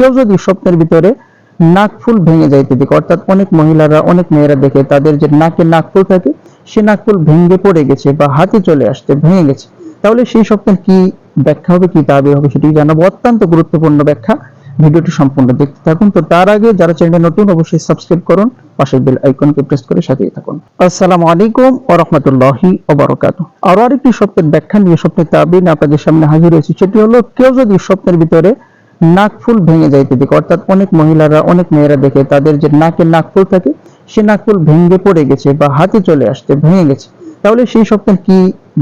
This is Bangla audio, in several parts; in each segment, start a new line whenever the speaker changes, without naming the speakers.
কেউ যদি স্বপ্নের ভিতরে নাক ফুল ভেঙে যাইতে দেখে, অর্থাৎ অনেক মহিলারা, অনেক মেয়েরা দেখে তাদের যে নাকে নাক ফুল থাকে, সে নাক ফুল ভেঙে পড়ে গেছে বা হাতে চলে আসছে, ভেঙে গেছে। তাহলে সেই স্বপ্নের কি ব্যাখ্যা হবে, কি তাবির হবে সেটি জানাব। অত্যন্ত গুরুত্বপূর্ণ ব্যাখ্যা। ভিডিওটি সম্পূর্ণ দেখতে থাকুন। তো তার আগে যারা চ্যানেলে নতুন, অবশ্যই সাবস্ক্রাইব করুন পাশের বেল আইকনকে প্রেস করে সাথেই থাকুন। আসসালামু আলাইকুম ওয়া রাহমাতুল্লাহি ওয়া বারাকাতুহু। আরও আরেকটি স্বপ্নের ব্যাখ্যা নিয়ে স্বপ্নের তাবির আপনাদের সামনে হাজির হয়েছি। সেটি হলো, কেউ যদি স্বপ্নের ভিতরে নাক ফুল ভেঙে যাইতে দেখে। অর্থাৎ অনেক মহিলারা, অনেক মেয়েরা দেখে তাদের যে নাকে নাক ফুল থাকে, সে নাক ফুল ভেঙে পড়ে গেছে বা হাতে চলে আসছে, ভেঙে গেছে। তাহলে সেই স্বপ্নের কি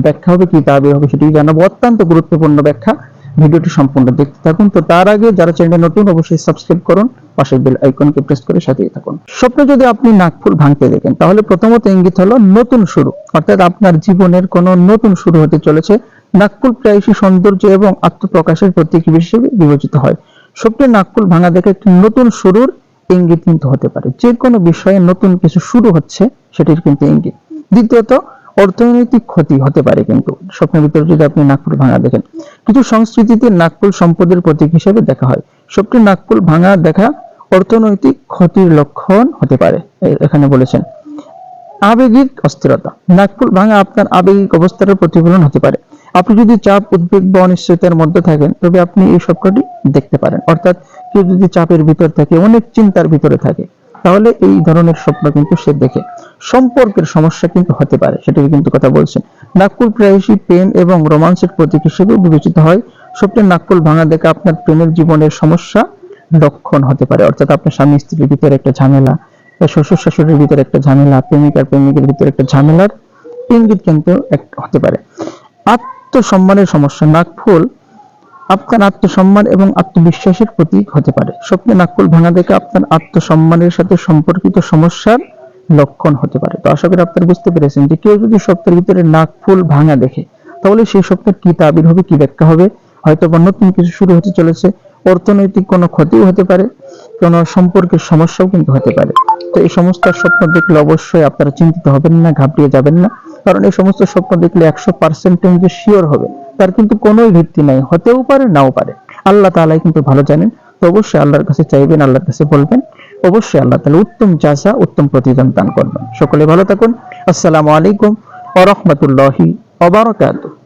ব্যাখ্যা হবে, কি তাবির হবে সেটি জানাব। অত্যন্ত গুরুত্বপূর্ণ ব্যাখ্যা। ভিডিওটি সম্পূর্ণ দেখতে থাকুন। তো তার আগে যারা চ্যানেলে নতুন, অবশ্যই সাবস্ক্রাইব করুন। পাশের বেল আইকনকে প্রেস করে সাথেই থাকুন। স্বপ্নে যদি আপনি নাকফুল ভাঙতে দেখেন, তাহলে প্রথমত ইঙ্গিত হলো নতুন শুরু। অর্থাৎ আপনার জীবনের কোনো নতুন শুরু হতে চলেছে। নাকফুল প্রায়শই সৌন্দর্য এবং আত্মপ্রকাশের প্রতীক হিসেবে বিবেচিত হয়। স্বপ্নে নাকফুল ভাঙা দেখে একটি নতুন শুরুর ইঙ্গিত কিন্তু হতে পারে। যে কোনো বিষয়ে নতুন কিছু শুরু হচ্ছে, সেটির কিন্তু ইঙ্গিত। দ্বিতীয়ত, অর্থনৈতিক ক্ষতি হতে পারে কিন্তু। স্বপ্নের ভিতরে যদি আপনি নাকফুল ভাঙা দেখেন, কিছু সংস্কৃতিতে নাকফুল সম্পদের প্রতীক হিসেবে দেখা হয়। স্বপ্নে নাকফুল ভাঙা দেখা অর্থনৈতিক ক্ষতির লক্ষণ হতে পারে। এখানে বলেছেন আবেগিক অস্থিরতা। নাকফুল ভাঙা আপনার আবেগিক অবস্থার প্রতিফলন হতে পারে। আপনি যদি চাপ, উদ্বেগ বা অনিশ্চয়তার মধ্যে থাকেন, তবে আপনি এই স্বপ্নটি দেখতে পারেন। অর্থাৎ কেউ যদি চাপের ভিতর থাকে, অনেক চিন্তার ভিতরে থাকে, তাহলে এই ধরনের স্বপ্ন কিন্তু সে দেখে। সম্পর্কের সমস্যা কিন্তু হতে পারে সেটার কিন্তু কথা বলছেন। নাকফুল প্রায়শই প্রেম এবং রোমান্সের প্রতীক হিসেবে বিবেচিত হয়। স্বপ্নের নাকফুল ভাঙা দেখে আপনার প্রেমের জীবনের সমস্যা লক্ষণ হতে পারে। অর্থাৎ আপনার স্বামী স্ত্রীর ভিতরে একটা ঝামেলা শ্বশুর শাশুড়ির ভিতরে একটা ঝামেলা প্রেমিকার প্রেমিকের ভিতরে একটা ঝামেলার ইঙ্গিত কিন্তু হতে পারে। আত্মসম্মানের সমস্যা, নাকফুল আপনার আত্মসম্মান এবং আত্মবিশ্বাসের প্রতীক হতে পারে। স্বপ্নে নাকফুল ভাঙা দেখে আপনার আত্মসম্মানের সাথে সম্পর্কিত সমস্যার লক্ষণ হতে পারে। তো আশা করি আপনারা বুঝতে পেরেছেন যে কেউ যদি স্বপ্নের ভিতরে নাকফুল ভাঙা দেখে, তাহলে সেই স্বপ্নের কি তাবির হবে, কি ব্যাখ্যা হবে? হয়তো বা নতুন কিছু শুরু হতে চলেছে, অর্থনৈতিক কোনো ক্ষতিও হতে পারে। কোনো সম্পর্কের সমস্যাও কিন্তু হতে পারে। তো এই সমস্ত স্বপ্ন দেখলে অবশ্যই আপনারা চিন্তিত হবেন না, ঘাবড়িয়ে যাবেন না। কারণ এই সমস্ত স্বপ্ন দেখলে একশো পার্সেন্ট যে শিওর হবে। তার কিন্তু কোনো ভিত্তি নাই, হতেও পারে, নাও পারে। আল্লাহ তাআলাই কিন্তু ভালো জানেন। তো অবশ্যই আল্লাহর কাছে চাইবেন, আল্লাহর কাছে বলবেন। অবশ্যই আল্লাহ তাআলা উত্তম চাষা উত্তম প্রতিদান দান করবেন। সকলে ভালো থাকুন। আসসালামু আলাইকুম রাহমাতুল্লাহি ওয়া বারাকাতুহু।